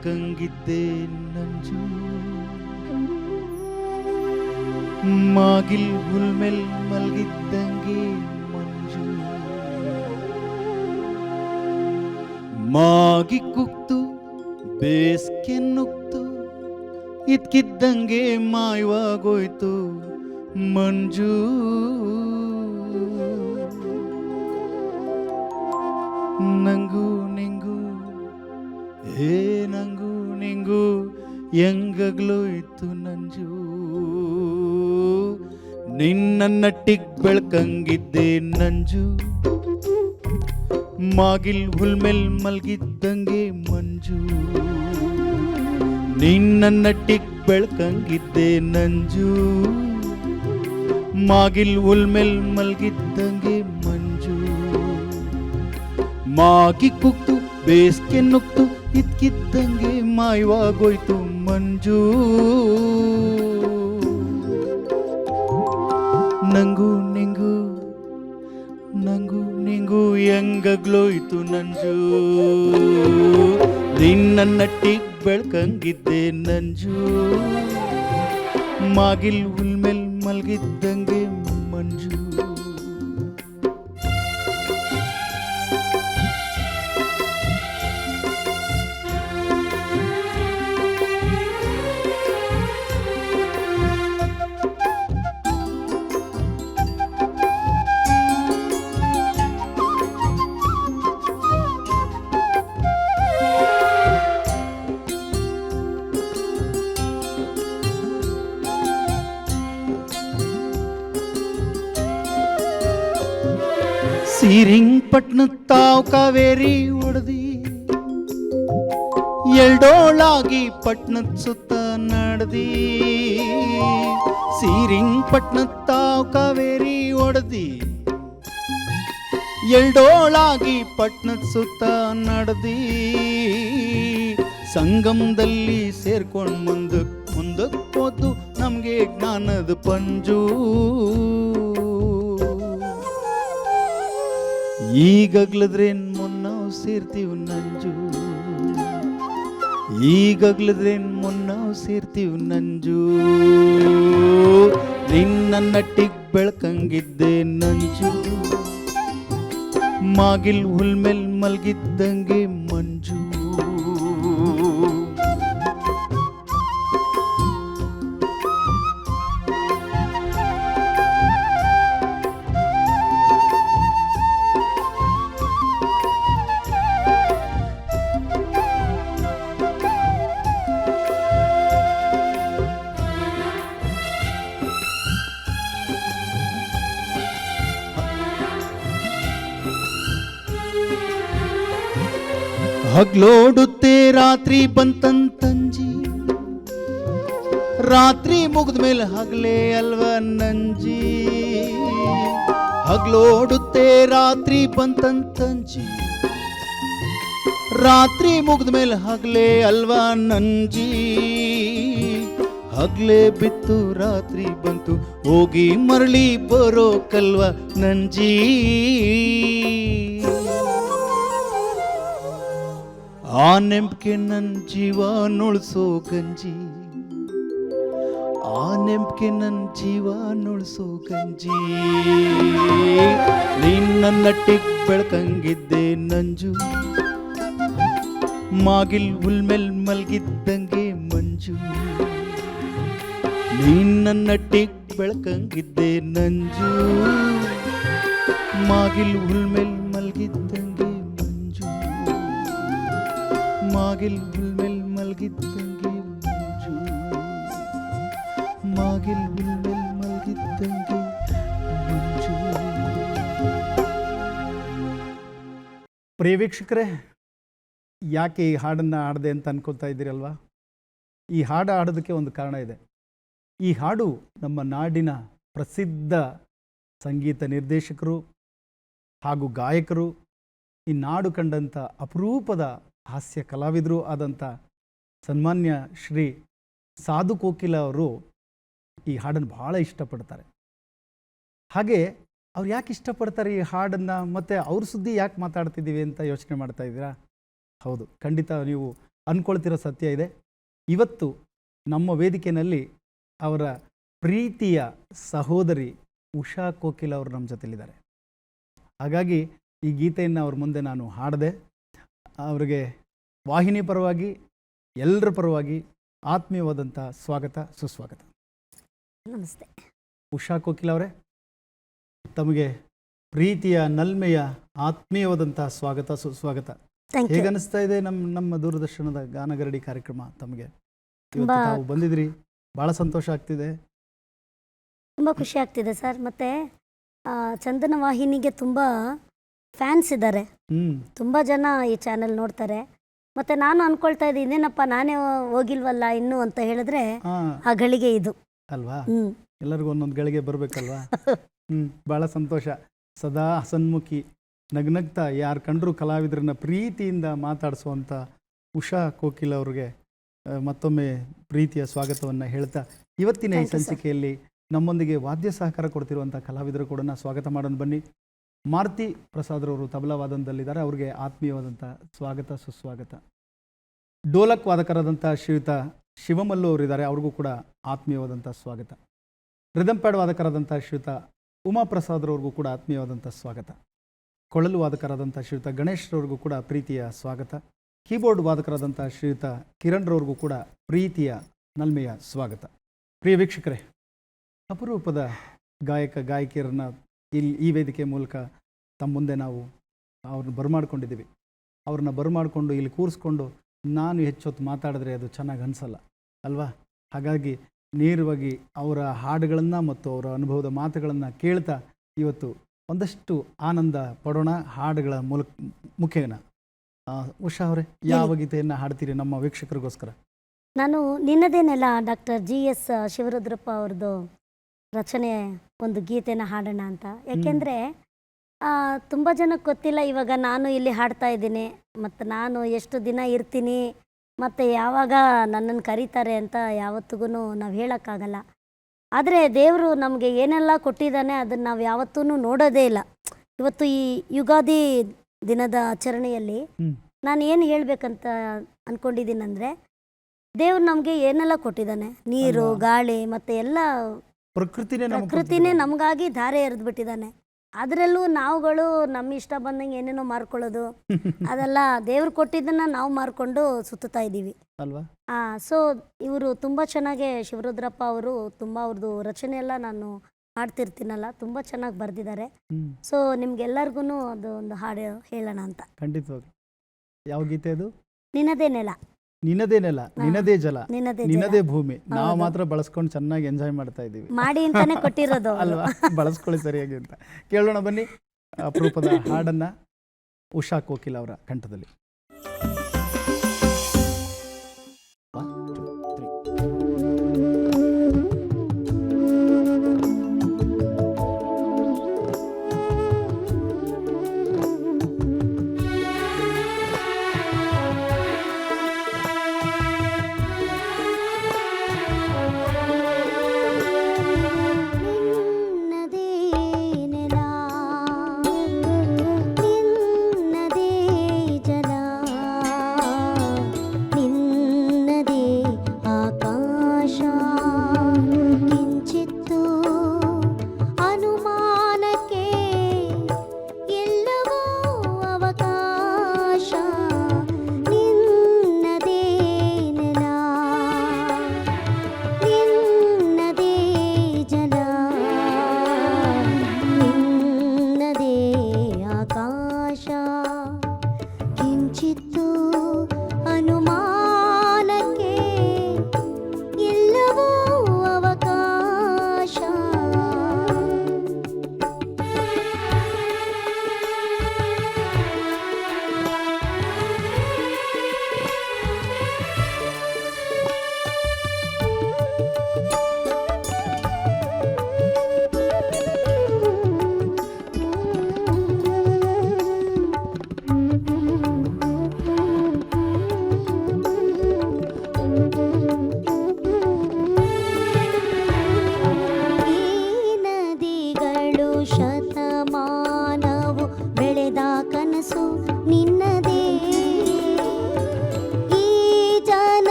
ನಿನ್ನಟ್ಟಿಗ್ ಬೆಳ್ಕಂಗಿದ್ದೆ ನಂಜು ಮಾಗಿಲ್ ಹುಲ್ಮೆಲ್ ಮಲ್ಗಿದ್ದಂಗೆ ಮಂಜು ಮಾಗಿ ಕುಕ್ತು ಬೇಸ್ಗೆ ನುಗ್ತು ಇದ್ಕಿದ್ದಂಗೆ ಮಾಯವಾಗೋಯ್ತು ಮಂಜು ನಂಗು ನಿಂಗು ಹೇ ನಿಂಗೂ ನಿಂಗು ಇತ್ತು ನಂಜು. ನಿನ್ನ ನಟ್ಟಿಗ್ ಬೆಳ್ಕಂಗಿದ್ದೆ ನಂಜು. ಮಾಗಿಲ್ ಹುಲ್ಮೆಲ್ ಮಲ್ಗಿದ್ದಂಗೆ ಮಂಜು. ನಿನ್ನ ನಟ್ಟಿಗ್ ಬೆಳ್ಕಂಗಿದ್ದೆ ನಂಜು. ಮಾಗಿಲ್ ಹುಲ್ಮೆಲ್ ಮಲ್ಗಿದ್ದಂಗೆ ಮಂಜು. ಮಾಗಿ ಕುಕ್ತು ಬೇಸ್ಗೆ ನುಕ್ತು ಇದ್ಕಿದ್ದಂಗೆ ಮಾಯವಾಗೋಯ್ತು ಮಂಜು. ನಂಗು ನಿಂಗು ನಂಗು ನಿಂಗು ಹೆಂಗಗ್ಲೋಯ್ತು ನಂಜು. ನಿನ್ನ ನಟ್ಟಿಗ್ ಬೆಳ್ಕಂಗಿದ್ದೆ ನಂಜು. ಮಾಗಿಲ್ ಹುಲ್ಮೆಲ್ ಮಲ್ಗಿದ್ದಂಗೆ ಸೀರಿಂಗ್ ತಾವು ಕಾವೇರಿ ಒಡ್ದಿ. ಎಲ್ಡೋಳಾಗಿ ಪಟ್ನದ ಸುತ್ತ ನಡ್ದಿ. ಸೀರಿಂಗ್ ಪಟ್ನ ತಾವು ಕಾವೇರಿ ಒಡ್ದಿ. ಎಲ್ಡೋಳಾಗಿ ಪಟ್ನದ ಸುತ್ತ ನಡ್ದಿ. ಸಂಗಮದಲ್ಲಿ ಸೇರ್ಕೊಂಡು ಮುಂದಕ್ಕೆ ಮುಂದಕ್ಕೆ ಹೋತು ನಮಗೆ ಜ್ಞಾನದ ಪಂಜು. ಈಗಗ್ಲದ್ರೇನ್ ಮುನ್ನಾವ್ ಸೇರ್ತೀವ್ ನಂಜು? ಈಗಗ್ಲದ್ರೇನ್ ಮುನ್ನಾವ್ ಸೇರ್ತೀವ್ ನಂಜು? ನಿನ್ನ ನಟ್ಟಿಗ್ ಬೆಳ್ಕಂಗಿದ್ದೆ ನಂಜು. ಮಾಗಿಲ್ ಹುಲ್ಮೇಲ್ ಮಲ್ಗಿದ್ದಂಗೆ ಹಗ್ಲೋಡುತ್ತೆ ರಾತ್ರಿ ಬಂತಂತಂಜಿ. ರಾತ್ರಿ ಮುಗಿದ ಮೇಲೆ ಹಗ್ಲೇ ಅಲ್ವ ನಂಜಿ. ಹಗ್ಲೋಡುತ್ತೆ ರಾತ್ರಿ ಬಂತಂತಂಜಿ. ರಾತ್ರಿ ಮುಗಿದ ಮೇಲೆ ಹಗ್ಲೇ ಅಲ್ವ ನಂಜಿ. ಹಗ್ಲೇ ಬಿತ್ತು ರಾತ್ರಿ ಬಂತು, ಹೋಗಿ ಮರಳಿ ಬರೋ ಕಲ್ವ ನಂಜಿ. ಆ ನೆಂಪ್ಗೆ ನನ್ ಜೀವ ನುಳ್ಸೋ ಗಂಜಿ. ಆ ನೆಂಪ್ಗೆ ನನ್ ಜೀವ ನುಳ್ಸೋ ಗಂಜಿ. ನನ್ನ ನಟ್ಟಿಗ್ ಬೆಳ್ಕಂಗಿದ್ದೆ ನಂಜು. ಮಾಗಿಲ್ ಹುಲ್ಮೆಲ್ ಮಲ್ಗಿದ್ದಂಗೆ ಮಂಜು. ನಿನ್ನ ನಟ್ಟಿಗ್ ಬೆಳ್ಕಂಗಿದ್ದೆ ನಂಜು. ಮಾಗಿಲ್ ಹುಲ್ಮೆಲ್ ಮಲ್ಗಿದ್ದಂಗೆ ಮಾಗಿಲ್ ಹುಲ್ಮೆಲ್ ಮಲ್ಗಿದ್ದಂಗೆ ಮಂಜು ಮಾಗಿಲ್ ಹುಲ್ಮೆಲ್ ಮಲ್ಗಿದ್ದಂಗೆ ಮಂಜು ಪ್ರಿಯ ಯಾಕೆ ಈ ಹಾಡನ್ನು ಹಾಡಿದೆ ಅಂತ ಅನ್ಕೊತಾ ಇದ್ದೀರಲ್ವಾ ಈ ಹಾಡು ಹಾಡೋದಕ್ಕೆ ಒಂದು ಕಾರಣ ಇದೆ. ಈ ಹಾಡು ನಮ್ಮ ನಾಡಿನ ಪ್ರಸಿದ್ಧ ಸಂಗೀತ ನಿರ್ದೇಶಕರು ಹಾಗೂ ಗಾಯಕರು, ಈ ನಾಡು ಕಂಡಂಥ ಅಪರೂಪದ ಹಾಸ್ಯ ಕಲಾವಿದರು ಆದಂಥ ಸನ್ಮಾನ್ಯ ಶ್ರೀ ಸಾಧು ಕೋಕಿಲ ಅವರು ಈ ಹಾಡನ್ನು ಭಾಳ ಇಷ್ಟಪಡ್ತಾರೆ. ಹಾಗೆ ಅವ್ರು ಯಾಕೆ ಇಷ್ಟಪಡ್ತಾರೆ ಈ ಹಾಡನ್ನು ಮತ್ತು ಅವ್ರ ಸುದ್ದಿ ಯಾಕೆ ಮಾತಾಡ್ತಿದ್ದೀವಿ ಅಂತ ಯೋಚನೆ ಮಾಡ್ತಾ ಇದ್ದೀರಾ? ಹೌದು, ಖಂಡಿತ ನೀವು ಅಂದ್ಕೊಳ್ತಿರೋ ಸತ್ಯ ಇದೆ. ಇವತ್ತು ನಮ್ಮ ವೇದಿಕೆಯಲ್ಲಿ ಅವರ ಪ್ರೀತಿಯ ಸಹೋದರಿ ಉಷಾ ಕೋಕಿಲ ಅವರು ನಮ್ಮ ಜೊತೆಲಿದ್ದಾರೆ. ಹಾಗಾಗಿ ಈ ಗೀತೆಯನ್ನು ಅವ್ರ ಮುಂದೆ ನಾನು ಹಾಡಿದೆ ಅವರಿಗೆ ವಾಹಿನಿ ಪರವಾಗಿ ಎಲ್ಲರ ಪರವಾಗಿ ಆತ್ಮೀಯವಾದಂಥ ಸ್ವಾಗತ ಸುಸ್ವಾಗತ. ನಮಸ್ತೆ. ಉಷಾ ಕೋಕಿಲ ಅವರೇ ತಮಗೆ ಪ್ರೀತಿಯ ನಲ್ಮೆಯ ಆತ್ಮೀಯವಾದಂಥ ಸ್ವಾಗತ ಸುಸ್ವಾಗತ. ಥ್ಯಾಂಕ್ ಯು ಹೇಗೆ ಅನಿಸ್ತಾ ಇದೆ ನಮ್ಮ ನಮ್ಮ ದೂರದರ್ಶನದ ಗಾನಗರಡಿ ಕಾರ್ಯಕ್ರಮ ತಮಗೆ? ತಾವು ಬಂದಿದ್ರಿ ಬಹಳ ಸಂತೋಷ ಆಗ್ತಿದೆ. ತುಂಬ ಖುಷಿ ಆಗ್ತಿದೆ ಸರ್. ಮತ್ತೆ ಚಂದನ ವಾಹಿನಿಗೆ ತುಂಬ ಫ್ಯಾನ್ಸ್ ಇದ್ದಾರೆ. ಹ್ಮ್. ತುಂಬ ಜನ ಈ ಚಾನೆಲ್ ನೋಡ್ತಾರೆ. ಮತ್ತೆ ನಾನು ಅನ್ಕೊಳ್ತಾ ಇದ್ದೆ ಇನ್ನೇನಪ್ಪ ನಾನೇ ಹೋಗಿಲ್ವಲ್ಲ ಇನ್ನು ಅಂತ ಹೇಳಿದ್ರೆ ಆ ಗಳಿಗೆ ಇದು. ಅಲ್ವಾ? ಎಲ್ಲರಿಗೂ ಒಂದೊಂದು ಗಳಿಗೆ ಬರ್ಬೇಕಲ್ವಾ? ಹ್ಮ್ ಬಹಳ ಸಂತೋಷ. ಸದಾ ಹಸನ್ಮುಖಿ ನಗ್ನಗ್ತಾ ಯಾರು ಕಂಡ್ರು ಕಲಾವಿದರನ್ನ ಪ್ರೀತಿಯಿಂದ ಮಾತಾಡಿಸುವಂತ ಉಷಾ ಕೋಕಿಲ್ ಅವ್ರಿಗೆ ಮತ್ತೊಮ್ಮೆ ಪ್ರೀತಿಯ ಸ್ವಾಗತವನ್ನ ಹೇಳ್ತಾ ಇವತ್ತಿನ ಈ ಸಂಚಿಕೆಯಲ್ಲಿ ನಮ್ಮೊಂದಿಗೆ ವಾದ್ಯ ಸಹಕಾರ ಕೊಡ್ತಿರುವಂಥ ಕಲಾವಿದರು ಕೂಡ ಸ್ವಾಗತ ಮಾಡೋಣ ಬನ್ನಿ. ಮಾರುತಿ ಪ್ರಸಾದ್ರವರು ತಬಲಾ ವಾದನದಲ್ಲಿದ್ದಾರೆ ಅವ್ರಿಗೆ ಆತ್ಮೀಯವಾದಂಥ ಸ್ವಾಗತ, ಸುಸ್ವಾಗತ. ಡೋಲಕ್ ವಾದಕರಾದಂಥ ಶ್ರೀಯುತ ಶಿವಮಲ್ಲು ಅವರಿದ್ದಾರೆ. ಅವ್ರಿಗೂ ಕೂಡ ಆತ್ಮೀಯವಾದಂಥ ಸ್ವಾಗತ. ರಿದಮ್ ಪ್ಯಾಡ್ ವಾದಕರಾದಂಥ ಶ್ರೀಯುತ ಉಮಾಪ್ರಸಾದ್ರವ್ರಿಗೂ ಕೂಡ ಆತ್ಮೀಯವಾದಂಥ ಸ್ವಾಗತ. ಕೊಳಲು ವಾದಕರಾದಂಥ ಶ್ರೀಯುತ ಗಣೇಶ್ರವ್ರಿಗೂ ಕೂಡ ಪ್ರೀತಿಯ ಸ್ವಾಗತ. ಕೀಬೋರ್ಡ್ ವಾದಕರಾದಂಥ ಶ್ರೀಯುತ ಕಿರಣ್ರವ್ರಿಗೂ ಕೂಡ ಪ್ರೀತಿಯ ನಲ್ಮೆಯ ಸ್ವಾಗತ. ಪ್ರಿಯ ವೀಕ್ಷಕರೇ, ಅಪರೂಪದ ಗಾಯಕ, ಗಾಯಕಿಯರನ್ನ ಇಲ್ಲಿ ಈ ವೇದಿಕೆ ಮೂಲಕ ತಮ್ಮ ಮುಂದೆ ನಾವು ಅವ್ರನ್ನ ಬರಮಾಡ್ಕೊಂಡಿದ್ದೀವಿ. ಅವ್ರನ್ನ ಬರಮಾಡಿಕೊಂಡು ಇಲ್ಲಿ ಕೂರಿಸ್ಕೊಂಡು ನಾನು ಹೆಚ್ಚೊತ್ತು ಮಾತಾಡಿದ್ರೆ ಅದು ಚೆನ್ನಾಗಿ ಅನಿಸಲ್ಲ ಅಲ್ವಾ? ಹಾಗಾಗಿ ನೇರವಾಗಿ ಅವರ ಹಾಡುಗಳನ್ನು ಮತ್ತು ಅವರ ಅನುಭವದ ಮಾತುಗಳನ್ನು ಕೇಳ್ತಾ ಇವತ್ತು ಒಂದಷ್ಟು ಆನಂದ ಪಡೋಣ ಹಾಡುಗಳ ಮೂಲಕ ಮುಖೇನ. ಉಷಾ ಅವರೇ ಯಾವ ಗೀತೆಯನ್ನು ಹಾಡ್ತೀರಿ ನಮ್ಮ ವೀಕ್ಷಕರಿಗೋಸ್ಕರ? ನಾನು ನಿನ್ನದೇನೆಲ್ಲ ಡಾಕ್ಟರ್ ಜಿ ಎಸ್ ಶಿವರುದ್ರಪ್ಪ ಅವ್ರದ್ದು ರಚನೆ ಒಂದು ಗೀತೆನ ಹಾಡೋಣ ಅಂತ. ಯಾಕೆಂದರೆ ತುಂಬ ಜನಕ್ಕೆ ಗೊತ್ತಿಲ್ಲ ಇವಾಗ ನಾನು ಇಲ್ಲಿ ಹಾಡ್ತಾ ಇದ್ದೀನಿ ಮತ್ತು ನಾನು ಎಷ್ಟು ದಿನ ಇರ್ತೀನಿ ಮತ್ತು ಯಾವಾಗ ನನ್ನನ್ನು ಕರೀತಾರೆ ಅಂತ ಯಾವತ್ತಿಗೂ ನಾವು ಹೇಳೋಕ್ಕಾಗಲ್ಲ. ಆದರೆ ದೇವರು ನಮಗೆ ಏನೆಲ್ಲ ಕೊಟ್ಟಿದ್ದಾನೆ ಅದನ್ನು ನಾವು ಯಾವತ್ತೂ ನೋಡೋದೇ ಇಲ್ಲ. ಇವತ್ತು ಈ ಯುಗಾದಿ ದಿನದ ಆಚರಣೆಯಲ್ಲಿ ನಾನು ಏನು ಹೇಳಬೇಕಂತ ಅಂದ್ಕೊಂಡಿದ್ದೀನಂದರೆ ದೇವ್ರು ನಮಗೆ ಏನೆಲ್ಲ ಕೊಟ್ಟಿದ್ದಾನೆ? ನೀರು ಗಾಳಿ ಮತ್ತು ಎಲ್ಲ ಪ್ರಕೃತಿನೇ ನಮಗೆ ಪ್ರಕೃತಿನೇ ನಮಗಾಗಿ ಧಾರೆ ಎರೆದು ಬಿಟ್ಟಿದ್ದಾನೆ. ಅದರಲ್ಲೂ ನಾವುಗಳು ನಮ್ಮ ಇಷ್ಟ ಬಂದಂಗೆ ಏನೇನೋ ಮಾರ್ಕೊಳ್ಳೋದು ಅದೆಲ್ಲ ದೇವ್ರು ಕೊಟ್ಟಿದ್ದನ್ನ ನಾವು ಮಾರ್ಕೊಂಡು ಸುತ್ತುತ್ತಾ ಇದ್ದೀವಿ. ಅಲ್ವಾ? ಸೊ ಇವರು ತುಂಬ ಚೆನ್ನಾಗೆ ಶಿವರುದ್ರಪ್ಪ ಅವರು ತುಂಬ ಅವ್ರದ್ದು ರಚನೆ ಎಲ್ಲ ನಾನು ಮಾಡ್ತಿರ್ತೀನಲ್ಲ ತುಂಬ ಚೆನ್ನಾಗಿ ಬರ್ದಿದ್ದಾರೆ. ಸೊ ನಿಮ್ಗೆಲ್ಲರಿಗೂ ಅದು ಒಂದು ಹಾಡು ಹೇಳೋಣ ಅಂತ. ಖಂಡಿತವಾಗಿ. ಯಾವ ಗೀತೆ ಅದು? ನಿನ್ನದೇ ನೆಲ. ನಿನ್ನದೇ ನೆಲ ನಿನ್ನದೇ ಜಲ ನಿನ್ನದೇ ಜಲ. ನಿನ್ನದೇ ಭೂಮಿ. ನಾವು ಮಾತ್ರ ಬಳಸ್ಕೊಂಡು ಚೆನ್ನಾಗಿ ಎಂಜಾಯ್ ಮಾಡ್ತಾ ಇದ್ದೀವಿ. ಮಾಡಿ ಅಂತಾನೆ ಕೊಟ್ಟಿರೋದು ಅವ್ರು. ಅಲ್ವಾ? ಬಳಸ್ಕೊಳ್ಳಿ ಸರಿಯಾಗಿ ಅಂತ. ಕೇಳೋಣ ಬನ್ನಿ. ಅಪರೂಪದ ಹಾಡನ್ನ ಉಷಾ ಕೋಕಿಲ್ ಅವರ ಕಂಠದಲ್ಲಿ.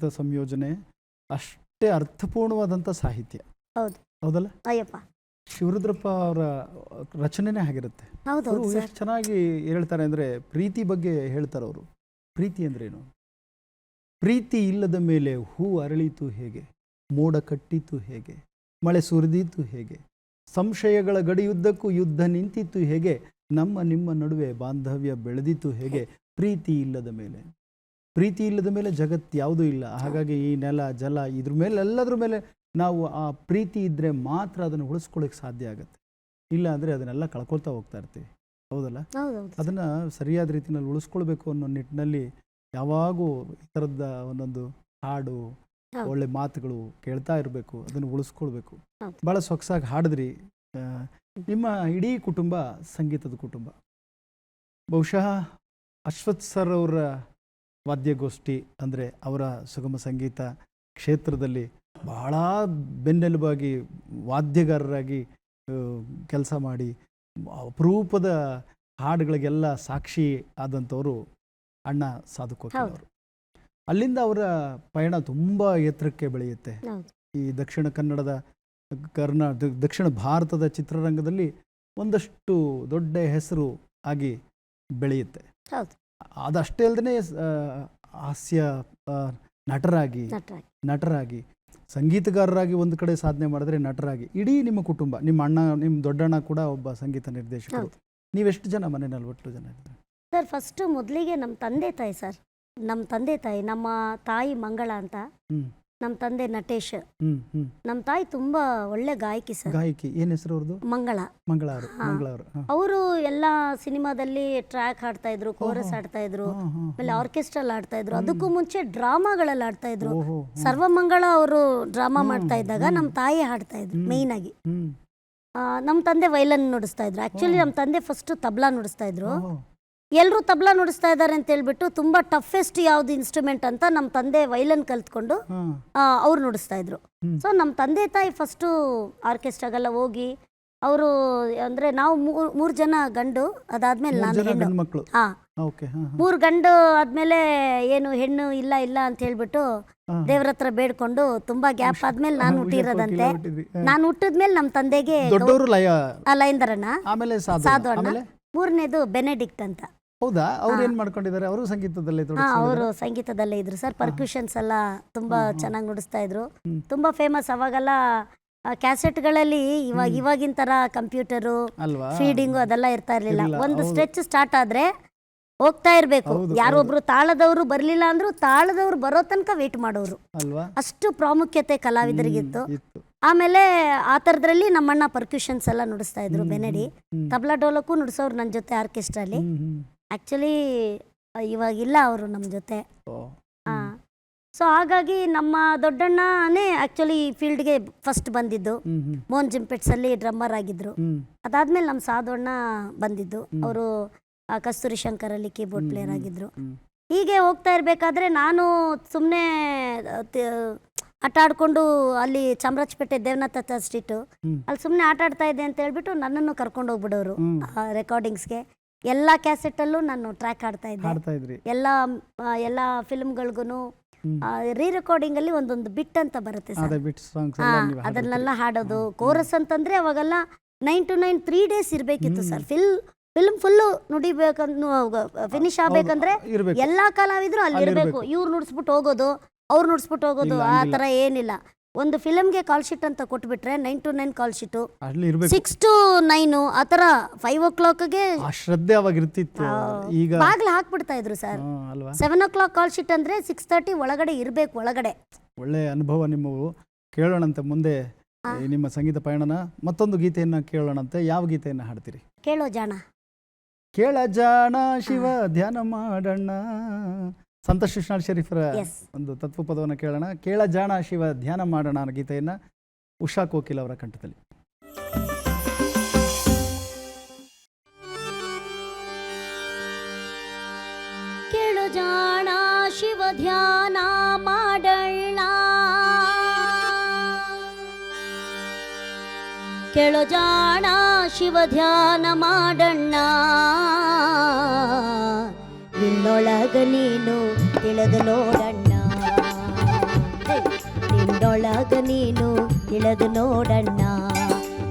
ಸಂಗೀತ ಸಂಯೋಜನೆ ಅಷ್ಟೇ ಅರ್ಥಪೂರ್ಣವಾದಂತ ಸಾಹಿತ್ಯ. ಹೌದು. ಹೌದಲ್ಲ? ಅಯ್ಯಪ್ಪ. ಶಿವರುದ್ರಪ್ಪ ಅವರ ರಚನೆನೇ ಆಗಿರುತ್ತೆ. ಅವರು ಎಷ್ಟು ಚೆನ್ನಾಗಿ ಹೇಳ್ತಾರೆ ಅಂದ್ರೆ ಪ್ರೀತಿ ಬಗ್ಗೆ ಹೇಳ್ತಾರೆ ಅವರು. ಪ್ರೀತಿ ಅಂದ್ರೇನು? ಪ್ರೀತಿ ಇಲ್ಲದ ಮೇಲೆ ಹೂ ಅರಳಿತು ಹೇಗೆ? ಮೋಡ ಕಟ್ಟಿತು ಹೇಗೆ? ಮಳೆ ಸುರಿದೀತು ಹೇಗೆ? ಸಂಶಯಗಳ ಗಡಿಯುದ್ದಕ್ಕೂ ಯುದ್ಧ ನಿಂತಿತ್ತು ಹೇಗೆ? ನಮ್ಮ ನಿಮ್ಮ ನಡುವೆ ಬಾಂಧವ್ಯ ಬೆಳೆದಿತ್ತು ಹೇಗೆ? ಪ್ರೀತಿ ಇಲ್ಲದ ಮೇಲೆ. ಪ್ರೀತಿ ಇಲ್ಲದ ಮೇಲೆ ಜಗತ್ತು ಯಾವುದೂ ಇಲ್ಲ. ಹಾಗಾಗಿ ಈ ನೆಲ ಜಲ ಇದ್ರ ಮೇಲೆ ಎಲ್ಲದ್ರ ಮೇಲೆ ನಾವು ಆ ಪ್ರೀತಿ ಇದ್ರೆ ಮಾತ್ರ ಅದನ್ನು ಉಳಿಸ್ಕೊಳ್ಳೋಕೆ ಸಾಧ್ಯ ಆಗುತ್ತೆ. ಇಲ್ಲ ಅಂದರೆ ಅದನ್ನೆಲ್ಲ ಕಳ್ಕೊಳ್ತಾ ಹೋಗ್ತಾ ಇರ್ತೀವಿ. ಹೌದಲ್ಲ? ಅದನ್ನ ಸರಿಯಾದ ರೀತಿಯಲ್ಲಿ ಉಳಿಸ್ಕೊಳ್ಬೇಕು ಅನ್ನೋ ನಿಟ್ಟಿನಲ್ಲಿ ಯಾವಾಗೂ ಈ ಥರದ ಒಂದೊಂದು ಹಾಡು ಒಳ್ಳೆ ಮಾತುಗಳು ಕೇಳ್ತಾ ಇರಬೇಕು. ಅದನ್ನು ಉಳಿಸ್ಕೊಳ್ಬೇಕು. ಭಾಳ ಸೊಗಸಾಗಿ ಹಾಡಿದ್ರಿ. ನಿಮ್ಮ ಇಡೀ ಕುಟುಂಬ ಸಂಗೀತದ ಕುಟುಂಬ. ಬಹುಶಃ ಅಶ್ವಥ್ ಸರ್ ಅವರ ವಾದ್ಯಗೋಷ್ಠಿ ಅಂದರೆ ಅವರ ಸುಗಮ ಸಂಗೀತ ಕ್ಷೇತ್ರದಲ್ಲಿ ಬಹಳ ಬೆನ್ನೆಲುಬಾಗಿ ವಾದ್ಯಗಾರರಾಗಿ ಕೆಲಸ ಮಾಡಿ ಅಪರೂಪದ ಹಾಡುಗಳಿಗೆಲ್ಲ ಸಾಕ್ಷಿ ಆದಂಥವರು ಅಣ್ಣ ಸಾಧುಕೋಕಿಲ್ ಅವರು ಅಲ್ಲಿಂದ ಅವರ ಪಯಣ ತುಂಬ ಎತ್ತರಕ್ಕೆ ಬೆಳೆಯುತ್ತೆ. ಈ ದಕ್ಷಿಣ ಕನ್ನಡದ ಕರ್ನಾ ದಕ್ಷಿಣ ಭಾರತದ ಚಿತ್ರರಂಗದಲ್ಲಿ ಒಂದಷ್ಟು ದೊಡ್ಡ ಹೆಸರು ಆಗಿ ಬೆಳೆಯುತ್ತೆ. ಅದಷ್ಟೇ ಅಲ್ಲದೆ ಹಾಸ್ಯ ನಟರಾಗಿ ನಟರಾಗಿ. ಸಂಗೀತಗಾರರಾಗಿ ಒಂದು ಕಡೆ ಸಾಧನೆ ಮಾಡಿದ್ರೆ ನಟರಾಗಿ ಇಡೀ ನಿಮ್ಮ ಕುಟುಂಬ ನಿಮ್ಮ ಅಣ್ಣ ನಿಮ್ಮ ದೊಡ್ಡಣ್ಣ ಕೂಡ ಒಬ್ಬ ಸಂಗೀತ ನಿರ್ದೇಶಕರು. ನೀವೆಷ್ಟು ಜನ ಮನೆಯಲ್ಲಿ ಒಟ್ಟು ಜನ ಇದ್ದಾರೆ? ಸರ್ ಫಸ್ಟು ಮೊದಲಿಗೆ ನಮ್ಮ ತಂದೆ ತಾಯಿ ಸರ್. ನಮ್ಮ ತಂದೆ ತಾಯಿ ನಮ್ಮ ತಾಯಿ ಮಂಗಳ ಅಂತ. ನಮ್ಮ ತಂದೆ ನಟೇಶ್. ನಮ್ಮ ತಾಯಿ ತುಂಬಾ ಒಳ್ಳೆ ಗಾಯಕಿ ಸರ್. ಗಾಯಕಿ. ಏನ್ ಹೆಸರು ಅವ್ರದ್ದು ಮಂಗಳ. ಮಂಗಳ ಅವರು ಅವರು ಎಲ್ಲ ಸಿನಿಮಾದಲ್ಲಿ ಟ್ರ್ಯಾಕ್ ಹಾಡ್ತಾ ಇದ್ರು ಕೋರಸ್ ಹಾಡ್ತಾ ಆಡ್ತಾ ಇದ್ರು ಆಮೇಲೆ. ಆರ್ಕೆಸ್ಟ್ರಲ್ ಆಡ್ತಾ ಇದ್ರು. ಅದಕ್ಕೂ ಮುಂಚೆ ಡ್ರಾಮಾಗಳಲ್ಲಿ ಆಡ್ತಾ ಇದ್ರು. ಸರ್ವಮಂಗಳ ಅವರು ಡ್ರಾಮಾ ಮಾಡ್ತಾ ಇದ್ದಾಗ ನಮ್ಮ ತಾಯಿ ಹಾಡ್ತಾ ಇದ್ರು ಮೈನ್ ಮೇಯ್ನ್ ಆಗಿ. ನಮ್ಮ ತಂದೆ ವೈಲನ್ ನುಡಿಸ್ತಾ ಇದ್ರು. ಆಕ್ಚುಲಿ ನಮ್ಮ ತಂದೆ ಫಸ್ಟ್ ತಬ್ಲಾ ನುಡಿಸ್ತಾ ಇದ್ರು. ಎಲ್ಲರೂ ತಬ್ಲ ನುಡಿಸ್ತಾ ಇದ್ದಾರೆ ಅಂತ ಹೇಳ್ಬಿಟ್ಟು ತುಂಬಾ ಟಫೆಸ್ಟ್ ಯಾವ್ದು ಇನ್ಸ್ಟ್ರೂಮೆಂಟ್ ಅಂತ ನಮ್ಮ ತಂದೆ ವೈಲನ್ ಕಲ್ತ್ಕೊಂಡು. ಅವ್ರು ನುಡಿಸ್ತಾ ಇದ್ರು. ಸೊ ನಮ್ಮ ತಂದೆ ತಾಯಿ ಫಸ್ಟು ಆರ್ಕೆಸ್ಟ್ರಾಗೆಲ್ಲ ಹೋಗಿ ಅವರು ಅಂದ್ರೆ ನಾವು ಮೂರ್- ಜನ ಗಂಡು ಅದಾದ್ಮೇಲೆ ಮೂರ್ ನಾನು ಹೆಣ್ಣು. ಹಾ. ಮೂರು ಗಂಡು ಆದ್ಮೇಲೆ ಏನು ಹೆಣ್ಣು ಇಲ್ಲ ಇಲ್ಲ ಅಂತ ಹೇಳ್ಬಿಟ್ಟು. ದೇವ್ರ ಹತ್ರ ಬೇಡ್ಕೊಂಡು ತುಂಬಾ ಗ್ಯಾಪ್ ಆದ್ಮೇಲೆ ನಾನು ಹುಟ್ಟಿರೋದಂತೆ. ನಾನು ಹುಟ್ಟಿದ್ಮೇಲೆ ನಮ್ಮ ತಂದೆಗೆ ಲೈಂದರಣ್ಣ ಸಾಧು ಅಣ್ಣ. ಮೂರನೇದು ಬೆನೆಡಿಕ್ಟ್ ಅಂತ. ಹೌದಾ? ಅವ್ರು. ಏನ್ ಮಾಡ್ಕೊಂಡಿದ್ದಾರೆ? ಅವರು ಸಂಗೀತದಲ್ಲೇ ಅವರು ಸಂಗೀತದಲ್ಲೇ ಇದ್ರು ಸರ್. ಪರ್ಕ್ಯೂಷನ್ಸ್ ಎಲ್ಲ ತುಂಬಾ ಹಾ, ಹಾ. ಚೆನ್ನಾಗಿ ನುಡಿಸ್ತಾ ಇದ್ರು. ಹ್ಮ್. ತುಂಬಾ ಫೇಮಸ್ ಅವಾಗೆಲ್ಲ ಕ್ಯಾಸೆಟ್ಗಳಲ್ಲಿ ಇವಾಗ ಹ್ಮ್. ಇವಾಗಿನ ತರ ಕಂಪ್ಯೂಟರು ಫೀಡಿಂಗ್ ಫೀಡಿಂಗು ಅದೆಲ್ಲ ಇರ್ತಾ ಇರ್ಲಿಲ್ಲ ಇರ್ಲಿಲ್ಲ, ಒಂದು ಹೌದು. ಸ್ಟ್ರೆಚ್ ಸ್ಟಾರ್ಟ್ ಆದ್ರೆ ಹೋಗ್ತಾ ಇರ್ಬೇಕು. ಹೌದು, ಯಾರೊಬ್ರು ತಾಳದವರು ಬರ್ಲಿಲ್ಲ ಅಂದ್ರು ತಾಳದವ್ರು ಬರೋ ತನಕ ವೇಟ್ ಮಾಡೋರು. ಅಲ್ವಾ? ಅಷ್ಟು ಪ್ರಾಮುಖ್ಯತೆ ಕಲಾವಿದರಿಗಿತ್ತು. ಹ್ಮ್, ಇತ್ತು. ಆಮೇಲೆ ಆ ಥರದ್ರಲ್ಲಿ ನಮ್ಮಣ್ಣ ಪರ್ಕ್ಯೂಷನ್ಸ್ ಎಲ್ಲ ನುಡಿಸ್ತಾ ಇದ್ರು ಹ್ಮ್, ಬೆನಡಿ ಹ್ಮ್, ತಬ್ಲಾ ಡೋಲಕ್ಕೂ ನುಡಿಸೋರು ನನ್ನ ಜೊತೆ ಆರ್ಕೆಸ್ಟ್ರಾ ಅಲ್ಲಿ ಹ್ಮ್. ಆ್ಯಕ್ಚುಲಿ ಇವಾಗಿಲ್ಲ ಅವರು ನಮ್ಮ ಜೊತೆ. ಹಾ. ಸೊ ಹಾಗಾಗಿ ನಮ್ಮ ದೊಡ್ಡಣ್ಣನೇ ಆ್ಯಕ್ಚುಲಿ ಫೀಲ್ಡ್ಗೆ ಫಸ್ಟ್ ಬಂದಿದ್ದು. ಮೋಹನ್ ಜಿಂಪೆಟ್ಸ್ ಅಲ್ಲಿ ಜಿಂಪೆಟ್ಸಲ್ಲಿ ಡ್ರಮ್ಮರ್ ಆಗಿದ್ರು. ಅದಾದ್ಮೇಲೆ ನಮ್ಮ ಸಾಧೋಣ್ಣ ಬಂದಿದ್ದು. ಅವರು ಕಸ್ತೂರಿ ಶಂಕರಲ್ಲಿ ಕೀಬೋರ್ಡ್ ಪ್ಲೇಯರ್ ಆಗಿದ್ರು. ಹೀಗೆ ಹೋಗ್ತಾ ಇರಬೇಕಾದ್ರೆ ನಾನು ಸುಮ್ಮನೆ ಆಟ ಆಡ್ಕೊಂಡು ಅಲ್ಲಿ ಚಾಮರಾಜಪೇಟೆ ದೇವನಾಥ ಸ್ಟ್ರೀಟು. ಅಲ್ಲಿ ಸುಮ್ಮನೆ ಆಟ ಆಡ್ತಾ ಇದ್ದೆ ಅಂತ ಹೇಳ್ಬಿಟ್ಟು ನನ್ನನ್ನು ಕರ್ಕೊಂಡು ಹೋಗ್ಬಿಡೋರು. ರೆಕಾರ್ಡಿಂಗ್ಸ್ಗೆ ಎಲ್ಲ ಕ್ಯಾಸೆಟಲ್ಲೂ ನಾನು ಟ್ರ್ಯಾಕ್ ಆಡ್ತಾ ಇದ್ದೆ. ಹಾಡ್ತಾ ಇದ್ರಿ. ಎಲ್ಲ ಎಲ್ಲ ಫಿಲ್ಮ್ಗಳಿಗೂ ರೀ ರೀ ರೆಕಾರ್ಡಿಂಗಲ್ಲಿ ಒಂದೊಂದು ಬಿಟ್ ಅಂತ ಬರುತ್ತೆ ಸರ್. ಅದೇ ಬಿಟ್ ಸಾಂಗ್ಸ್ ಹಾ ಅದನ್ನೆಲ್ಲ ಹಾಡೋದು. ಕೋರಸ್ ಅಂತಂದ್ರೆ ಅವಾಗೆಲ್ಲ nine to nine three days ಇರಬೇಕಿತ್ತು sir. ಫಿಲ್ ಫಿಲ್ಮ್ ಫುಲ್ಲು ನುಡಿಬೇಕು ಫಿನಿಶ್ ಆಗ್ಬೇಕಂದ್ರೆ ಇರ್ಬೇಕು. ಎಲ್ಲಾ ಕಲಾವಿದ್ರು ಅಲ್ಲಿ ಅಲ್ಲಿ ಇರಬೇಕು. ಇರ್ಬೇಕು. ಇವ್ರು ನುಡಿಸ್ಬಿಟ್ಟು ಹೋಗೋದು ಅವ್ರು ನುಡಿಸ್ಬಿಟ್ಟು ಹೋಗೋದು ಇಲ್ಲ, ಆ ತರ ಏನಿಲ್ಲ. ಒಂದು ಫಿಲಮ್ಗೆ ಕಾಲ್ ಶೀಟ್ ಅಂತ ಕೊಟ್ಬಿಟ್ರೆ nine to nine call sheet ಅಲ್ಲಿ ಇರ್ಬೇಕು. ಸಿಕ್ಸ್ ಟು ನೈನು ಆ ಥರ ಫೈವ್ ಓ ಕ್ಲಾಕ್ಗೆ ಆ ಶ್ರದ್ಧೆ ಅವಾಗ ಇರ್ತಿತ್ತು. ಈಗ ಬಾಗ್ಲು ಹಾಕ್ಬಿಡ್ತಾ ಇದ್ರು ಸರ್ ಹಾ, ಅಲ್ವಾ? Seven o'clock call sheet ಅಂದ್ರೆ ಸಿಕ್ಸ್ ತರ್ಟಿ ಒಳಗಡೆ ಇರಬೇಕು ಒಳಗಡೆ. ಒಳ್ಳೆ ಅನುಭವ ನಿಮ್ಮವು ಕೇಳೋಣಂತೆ ಮುಂದೆ ಆ. ಈ ನಿಮ್ಮ ಸಂಗೀತ ಪಯಣನ. ಮತ್ತೊಂದು ಗೀತೆಯನ್ನ ಕೇಳೋಣಂತೆ ಯಾವ ಗೀತೆಯನ್ನ ಹಾಡ್ತೀರಿ? ಕೇಳೋ ಜಾಣ. ಕೇಳ ಜಾಣ ಶಿವ ಧ್ಯಾನ ಮಾಡಣ್ಣ ಸಂತೋಷ್ ಕೃಷ್ಣ ಶರೀಫರ ಒಂದು ತತ್ವಪದವನ್ನು ಕೇಳೋಣ. ಕೇಳ ಜಾಣ ಶಿವ ಧ್ಯಾನ ಮಾಡೋಣ ಅನ್ನೋ ಗೀತೆಯನ್ನ ಉಷಾ ಕೋಕಿಲ್ ಅವರ ಕಂಠದಲ್ಲಿ. ಕೇಳು ಜಾಣ ಶಿವ ಧ್ಯಾನ ಮಾಡಣ್ಣ. ಕೇಳು ಜಾಣ ಶಿವ ಧ್ಯಾನ ಮಾಡಣ್ಣ. ನಿನ್ನೊಳಗ ನೀನು ತಿಳಿದು ನೋಡಣ್ಣ. ತಿಂದೊಳಗ ನೀನು ತಿಳಿದು ನೋಡಣ್ಣ.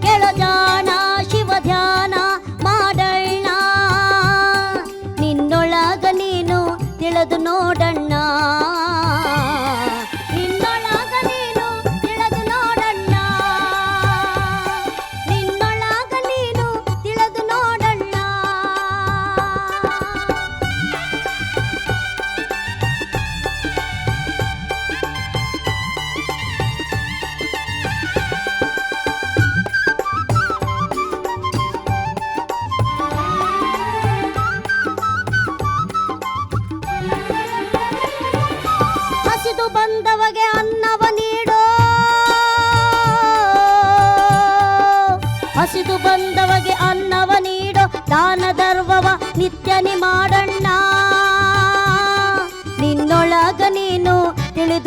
ಕೆಳಜಾಣ ಶಿವ ಧ್ಯಾನ ಮಾಡಣ್ಣ. ನಿನ್ನೊಳಗ ನೀನು ತಿಳಿದು ನೋಡಣ್ಣ.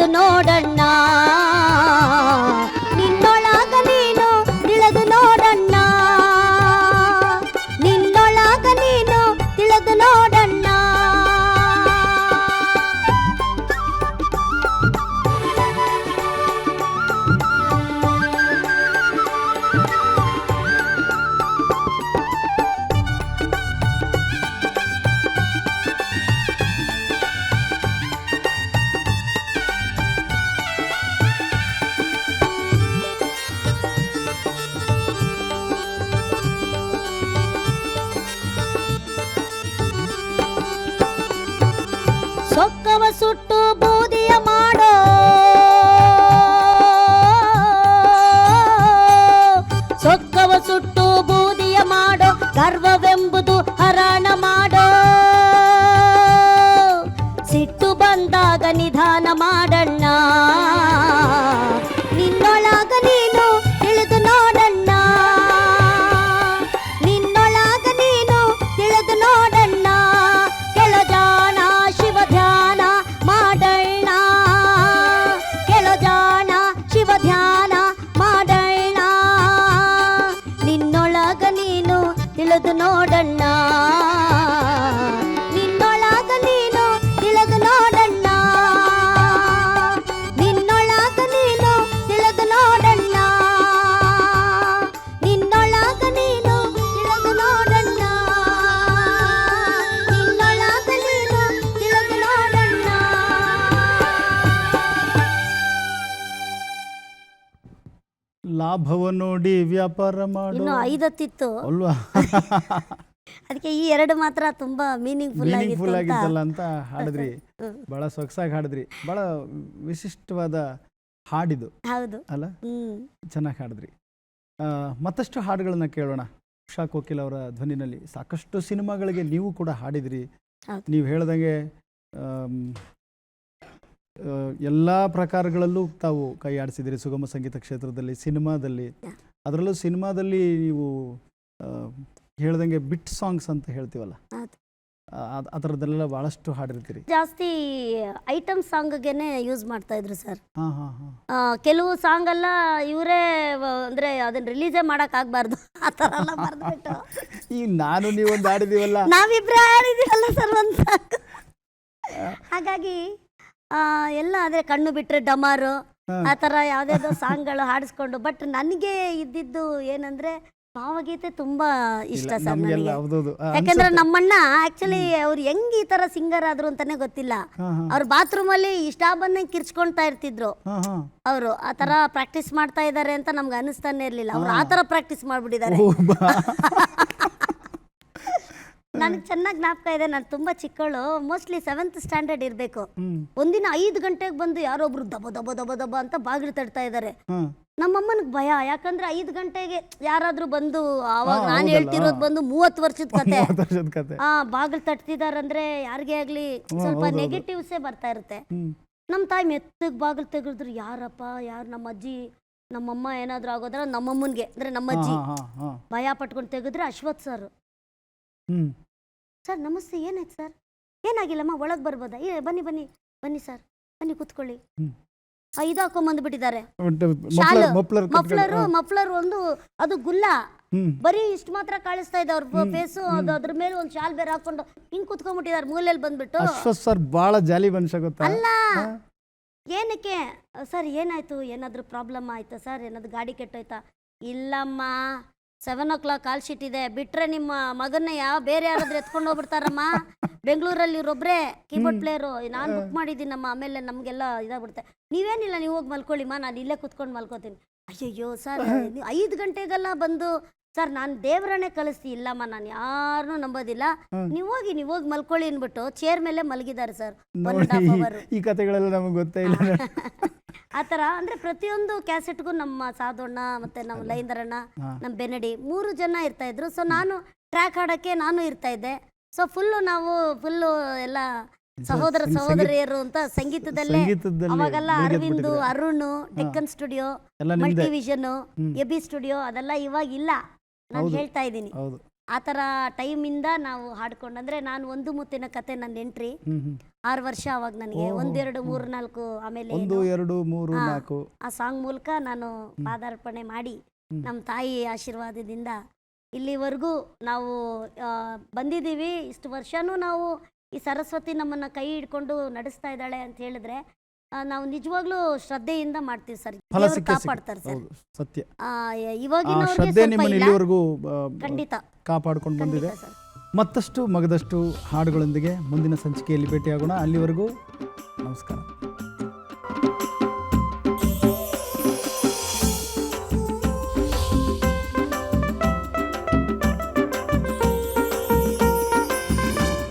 ನೋಡಣ್ಣ. ಲಾಭವ ನೋಡಿ ವ್ಯಾಪಾರ ಮಾಡು. ಇನ್ನು ಐದತ್ತಿತ್ತು. ಅಲ್ವಾ? ಅದಕ್ಕೆ ಈ ಎರಡು ಮಾತ್ರ ತುಂಬಾ ಮೀನಿಂಗ್ಫುಲ್ ಮೀನಿಂಗ್ಫುಲ್ ಫುಲ್ ಆಗಿತ್ತಲ್ಲ ಅಂತ ಹಾಡಿದ್ರಿ. ಬಹಳ ಸೊಗಸಾಗಿ ಹಾಡಿದ್ರಿ. ಬಹಳ ವಿಶಿಷ್ಟವಾದ ಹಾಡಿದು. ಹೌದು. ಅಲ್ಲ? ಚೆನ್ನಾಗಿ ಹಾಡಿದ್ರಿ. ಆ, ಮತ್ತಷ್ಟು ಹಾಡುಗಳನ್ನ ಕೇಳೋಣ. ಉಷಾ ಕೋಕಿಲ್ ಅವರ ಧ್ವನಿನಲ್ಲಿ ಸಾಕಷ್ಟು ಸಿನಿಮಾಗಳಿಗೆ ನೀವು ಕೂಡ ಹಾಡಿದ್ರಿ. ನೀವು ಹೇಳ್ದಂಗೆ ಎಲ್ಲ ಪ್ರಕಾರಗಳಲ್ಲೂ ತಾವು ಕೈ ಆಡಿಸಿದಿರಿ. ಸುಗಮ ಸಂಗೀತ ಕ್ಷೇತ್ರದಲ್ಲಿ ಸಿನಿಮಾದಲ್ಲಿ. ಅದರಲ್ಲೂ ಸಿನಿಮಾದಲ್ಲಿ ನೀವು ಆ, ಹೇಳ್ದಂಗೆ ಬಿಟ್ ಸಾಂಗ್ಸ್ ಅಂತ ಹೇಳ್ತೀವಲ್ಲ? ಹೌದು. ಬಹಳಷ್ಟು ಥರದ್ದೆಲ್ಲ ಭಾಳಷ್ಟು ಹಾಡಿರ್ತೀರಿ. ಜಾಸ್ತಿ ಐಟಮ್ ಸಾಂಗ್ಗೆನೆ ಯೂಸ್ ಮಾಡ್ತಾ ಇದ್ರು ಸರ್. ಹಾಂ ಹಾಂ ಹಾಂ. ಕೆಲವು ಸಾಂಗ್ ಎಲ್ಲ ಇವರೇ ಅಂದ್ರೆ ಅದನ್ನ ರಿಲೀಸೇ ಮಾಡಕ್ ಆಗ್ಬಾರ್ದು. ಆ ಥರ ಎಲ್ಲ ನಾನು ನೀವೊಂದು ಹಾಡಿದೀವಲ್ಲ? ನಾವಿಬ್ರೇ ಹಾಡಿದೀವಲ್ಲ ಸರ್ ಒಂದು ಹಾಗಾಗಿ ಆ, ಎಲ್ಲ ಆದ್ರೆ ಕಣ್ಣು ಬಿಟ್ರೆ ಡಮಾರು. ಆ ಆ ಥರ ಸಾಂಗ್ ಸಾಂಗ್ಗಳು ಹಾಡಿಸ್ಕೊಂಡು ಬಟ್ ನನಗೆ ಇದ್ದಿದ್ದು ಏನಂದ್ರೆ ಭಾವಗೀತೆ ತುಂಬಾ ಇಷ್ಟ ಸರ್ ನನಗೆ. ಯಾಕಂದ್ರೆ ನಮ್ಮಣ್ಣ ಆಕ್ಚುಲಿ ಅವ್ರು ಹೆಂಗ್ ಈ ತರ ಸಿಂಗರ್ ಆದ್ರು ಅಂತಾನೆ ಗೊತ್ತಿಲ್ಲ. ಅವ್ರ ಬಾತ್ರೂಮ್ ಅಲ್ಲಿ ಇಷ್ಟ ಬಂದ್ ಕಿರ್ಚ್ಕೊಂತಾ ಇರ್ತಿದ್ರು. ಅವರು ಆ ತರ ಪ್ರಾಕ್ಟೀಸ್ ಮಾಡ್ತಾ ಇದ್ದಾರೆ ಅಂತ ನಮ್ಗೆ ಅನಿಸ್ತಾನೆ ಇರ್ಲಿಲ್ಲ. ಅವ್ರು ಆ ತರ ಪ್ರಾಕ್ಟೀಸ್ ಮಾಡ್ಬಿಟ್ಟಿದ್ದಾರೆ. ನನಗೆ ಚೆನ್ನಾಗಿ ಜ್ಞಾಪಕ ಇದೆ. ನಾನು ತುಂಬಾ ಚಿಕ್ಕವಳು. ಮೋಸ್ಟ್ಲಿ ಸೆವೆಂತ್ ಸ್ಟ್ಯಾಂಡರ್ಡ್ ಇರಬೇಕು. ಒಂದಿನ ಐದು ಗಂಟೆಗೆ ಬಂದು ಯಾರೊಬ್ರು ದಬ ದಬ ದಬ ದಬ ಅಂತ ಬಾಗಿಲು ತಡ್ತಾ ಇದ್ದಾರೆ. ನಮ್ಮಮ್ಮನಿಗೆ ಭಯ. ಯಾಕಂದ್ರೆ ಐದು ಗಂಟೆಗೆ ಯಾರಾದ್ರೂ ಬಂದು ಅವಾಗ ನಾನು. ಹೇಳ್ತಿರೋದು ಬಂದು ಮೂವತ್ತು ವರ್ಷದ ಕತೆ. ಆ ಬಾಗಿಲು ತಟ್ತಿದಾರಂದ್ರೆ ಯಾರಿಗೆ ಆಗ್ಲಿ ಸ್ವಲ್ಪ. ನೆಗೆಟಿವ್ಸೇ ಬರ್ತಾ ಇರುತ್ತೆ. ನಮ್ಮ ತಾಯಿ ಮೆತ್ತಗೆ ಬಾಗಿಲು ತೆಗೆದ್ರು ಯಾರಪ್ಪ ಯಾರು ನಮ್ಮ ಅಜ್ಜಿ? ನಮ್ಮಮ್ಮ ಏನಾದ್ರು ಆಗೋದ್ರ ನಮ್ಮಮ್ಮನ್ಗೆ. ಅಂದ್ರೆ ನಮ್ಮ ಹಾ, ಅಜ್ಜಿ. ಹಾ, ಹಾ. ಭಯ ಪಟ್ಕೊಂಡು ತೆಗೆದ್ರೆ ಅಶ್ವಥ್ ಸರ್. ಸರ್ ನಮಸ್ತೆ ಏನಾಯ್ತು ಸರ್? ಏನಾಗಿಲ್ಲಮ್ಮ ಒಳಗೆ ಬರ್ಬೋದಾ? ಏ ಬನ್ನಿ ಬನ್ನಿ ಬನ್ನಿ ಸರ್ ಬನ್ನಿ ಕೂತ್ಕೊಳ್ಳಿ. ಆ, ಇದು ಹಾಕೊಂಡ್ ಬಂದ್ಬಿಟ್ಟಿದ್ದಾರೆ ಶಾಲು, ಮಫ್ಲರ್ ಮಫ್ಲರ್ ಮಫ್ಲರ್ ಒಂದು ಅದು ಗುಲ್ಲ. ಬರೀ ಇಷ್ಟು ಮಾತ್ರ ಕಾಣಿಸ್ತಾ ಇದೆ ಅವ್ರ ಫೇಸು ಅದು ಅದ್ರ ಮೇಲೆ ಒಂದು ಶಾಲ್ ಬೇರೆ ಹಾಕೊಂಡು ಹಿಂಗ್ ಕುತ್ಕೊಂಡ್ಬಿಟ್ಟಿದ್ದಾರೆ ಮೂಲೆಯಲ್ಲಿ ಬಂದ್ಬಿಟ್ಟು. ಅಶ್ವಥ್ ಸರ್ ಭಾಳ ಜಾಲಿ ಮನುಷ್ಯ ಗೊತ್ತಾ? ಅಲ್ಲ! ಏನಕ್ಕೆ? ಸರ್ ಏನಾಯ್ತು? ಏನಾದ್ರೂ ಪ್ರಾಬ್ಲಮ್ ಆಯ್ತಾ ಸರ್? ಏನಾದ್ರು ಗಾಡಿ ಕೆಟ್ಟೋಯ್ತಾ? ಇಲ್ಲಮ್ಮ. Seven o'clock call sheet ಇದೆ. ಬಿಟ್ರೆ ನಿಮ್ಮ ಮಗನ್ನ ಯಾವ ಬೇರೆ ಯಾರಾದ್ರೂ ಎತ್ಕೊಂಡು ಹೋಗ್ಬಿಡ್ತಾರಮ್ಮ? ಬೆಂಗಳೂರಲ್ಲಿ ಇವ್ರೊಬ್ರೇ ಕೀಬೋರ್ಡ್ ಪ್ಲೇಯರು ನಾನು ಬುಕ್ ಮಾಡಿದ್ದೀನಮ್ಮ. ಆಮೇಲೆ ನಮಗೆಲ್ಲ ಇದಾಗ್ಬಿಡುತ್ತೆ. ನೀವೇನಿಲ್ಲ ನೀವು ಹೋಗಿ ಮಲ್ಕೊಳ್ಳಿಮ್ಮ. ನಾನು ಇಲ್ಲೇ ಕುತ್ಕೊಂಡು ಮಲ್ಕೋತೀನಿ. ಅಯ್ಯಯ್ಯೋ ಸರ್ ನೀವು ಐದು ಗಂಟೆಗೆಲ್ಲ ಬಂದು ಸರ್ ನಾನು ದೇವರನ್ನೇ ಕಲಿಸ್ತಿ ಇಲ್ಲಮ್ಮ ನಾನು ಯಾರನ್ನೂ ನಂಬೋದಿಲ್ಲ. ನೀವು ಹೋಗಿ ನೀವು ಹೋಗಿ ಮಲ್ಕೊಳ್ಳಿ ಅಂದ್ಬಿಟ್ಟು ಚೇರ್ ಮೇಲೆ ಮಲಗಿದ್ದಾರೆ ಸರ್ ಈ ಕಥೆಗಳೆಲ್ಲ ನಮಗೆ ಗೊತ್ತೇ ಇಲ್ಲ. ಆ ಥರ ಅಂದರೆ ಪ್ರತಿಯೊಂದು ಕ್ಯಾಸೆಟ್ಗೂ ನಮ್ಮ ಸಾಧೋಣ್ಣ ಮತ್ತೆ ನಮ್ಮ ಲೈಂದರಣ್ಣ. ನಮ್ಮ ಬೆನಡಿ ಮೂರು ಜನ ಇರ್ತಾ ಇದ್ರು. ಸೊ ನಾನು ಟ್ರ್ಯಾಕ್ ಹಾಡೋಕ್ಕೆ ನಾನು ಇರ್ತಾ ಇದ್ದೆ. ಸೊ ಫುಲ್ಲು ನಾವು ಫುಲ್ಲು ಎಲ್ಲ ಸಹೋದರ ಸಹೋದರಿಯರು ಅಂತ ಸಂಗೀತದಲ್ಲೇ ಅವಾಗೆಲ್ಲ Arvind Arvind Arun Deccan studio multivision AB studio ಅದೆಲ್ಲ ಇವಾಗ ಇಲ್ಲ. ನಾನು. ಹೇಳ್ತಾ ಇದ್ದೀನಿ. ಆ ತರ ಟೈಮ್ ಇಂದ ನಾವು ಹಾಡ್ಕೊಂಡು ಅಂದರೆ ನಾನು ಒಂದು ಮುತ್ತಿನ ಕತೆ ನನ್ನ ಎಂಟ್ರಿ ಆರು ವರ್ಷ ಅವಾಗ ನನಗೆ. ಒಂದೆರಡು ಮೂರು ನಾಲ್ಕು ಆಮೇಲೆ ಒಂದು ಎರಡು ಮೂರು ನಾಲ್ಕು. ಆ ಸಾಂಗ್ ಮೂಲಕ ನಾನು ಪಾದಾರ್ಪಣೆ ಮಾಡಿ. ನಮ್ಮ ತಾಯಿ ಆಶೀರ್ವಾದದಿಂದ ಇಲ್ಲಿವರೆಗೂ ನಾವು ಬಂದಿದ್ದೀವಿ. ಇಷ್ಟು ವರ್ಷನೂ ನಾವು ಈ ಸರಸ್ವತಿ ನಮ್ಮನ್ನು ಕೈ ಹಿಡ್ಕೊಂಡು ನಡೆಸ್ತಾ ಇದ್ದಾಳೆ ಅಂತ ಹೇಳಿದ್ರೆ ನಾವು ನಿಜವಾಗ್ಲೂ ಶ್ರದ್ಧೆಯಿಂದ ಮಾಡ್ತೀವಿ ಸರ್. ಫಲ ದೇವ್ರು ಸಿಕ್ಕೇ ಕಾಪಾಡ್ತಾರೆ. ಸರ್. ಹೌದು ಸತ್ಯ. ಆ, ಆ ಇವಾಗಿನವ್ರಿಗೆ ಶ್ರದ್ಧೆ ಸ್ವಲ್ಪ ನಿಮ್ಮನ್ನು ಇಲ್ಲ. ಇಲ್ಲಿವರೆಗೂ ಆ, ಖಂಡಿತ. ಕಾಪಾಡ್ಕೊಂಡು ಬಂದಿದೆ. ಖಂಡಿತ ಸರ್. ಮತ್ತಷ್ಟು ಮಗದಷ್ಟು ಹಾಡುಗಳೊಂದಿಗೆ ಮುಂದಿನ ಸಂಚಿಕೆಯಲ್ಲಿ ಭೇಟಿಯಾಗೋಣ. ಅಲ್ಲಿವರೆಗೂ ನಮಸ್ಕಾರ.